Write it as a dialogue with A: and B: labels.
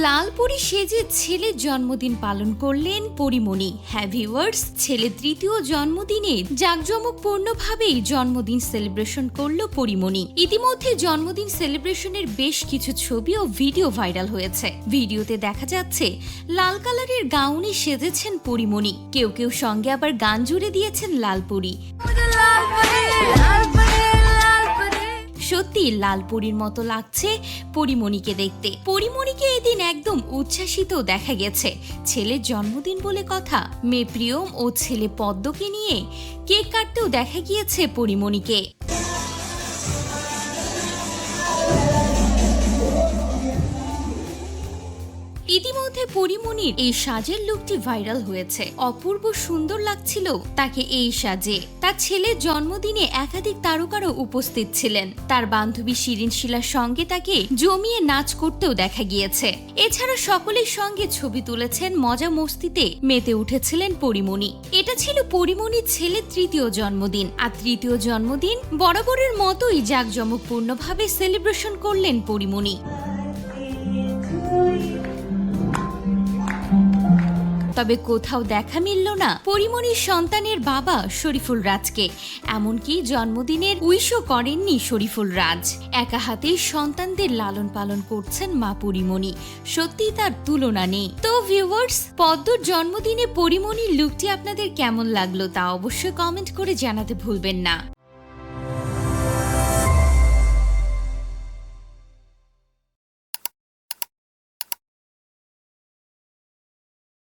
A: লালপুরি সেজে ছেলের জন্মদিন পালন করলেন পরিমণি। হ্যাঁ ভিউয়ার্স ছেলের তৃতীয় জন্মদিনে জাঁকজমকপূর্ণভাবেই জন্মদিন সেলিব্রেশন করল পরিমণি। ইতিমধ্যে জন্মদিন সেলিব্রেশনের বেশ কিছু ছবি ও ভিডিও ভাইরাল হয়েছে। ভিডিওতে দেখা যাচ্ছে, লাল কালারের গাউনে সেজেছেন পরিমণি। কেউ কেউ সঙ্গে আবার গান জুড়ে দিয়েছেন লালপুরি। সত্যি লালপুরীর মতো লাগছে পরিমণিকে দেখতে। পরিমণিকে এদিন একদম উচ্ছ্বাসিত দেখা গেছে। ছেলের জন্মদিন বলে কথা, মেয়ে প্রিয়ম ও ছেলে পদ্মকে নিয়ে কেক কাটতেও দেখা গিয়েছে পরিমণিকে। ইতিমধ্যে পরিমণির এই সাজের লুকটি ভাইরাল হয়েছে। অপূর্ব সুন্দর লাগছিল তাকে এই সাজে। তার ছেলের জন্মদিনে একাধিক তারকারও উপস্থিত ছিলেন। তার বান্ধবী শিরিন শিলার সঙ্গে তাকে জমিয়ে নাচ করতেও দেখা গিয়েছে। এছাড়া সকলের সঙ্গে ছবি তুলেছেন, মজা মস্তিতে মেতে উঠেছিলেন পরিমণি। এটা ছিল পরিমণির ছেলের তৃতীয় জন্মদিন। আর তৃতীয় জন্মদিন বরাবরের মতোই জাঁকজমকপূর্ণভাবে সেলিব্রেশন করলেন পরিমণি। তবে কোথাও দেখা মিলল না পরিমণির সন্তানের বাবা শরীফুল রাজকে। এমনকি জন্মদিনের উইশও করেননি শরীফুল রাজ। একা হাতে সন্তানদের লালন পালন করছেন মা পরিমণি। সত্যি তার তুলনা নেই। তো ভিউয়ার্স পদ্মর জন্মদিনে পরিমণির লুকটি আপনাদের কেমন লাগল তা অবশ্যই কমেন্ট করে জানাতে ভুলবেন না।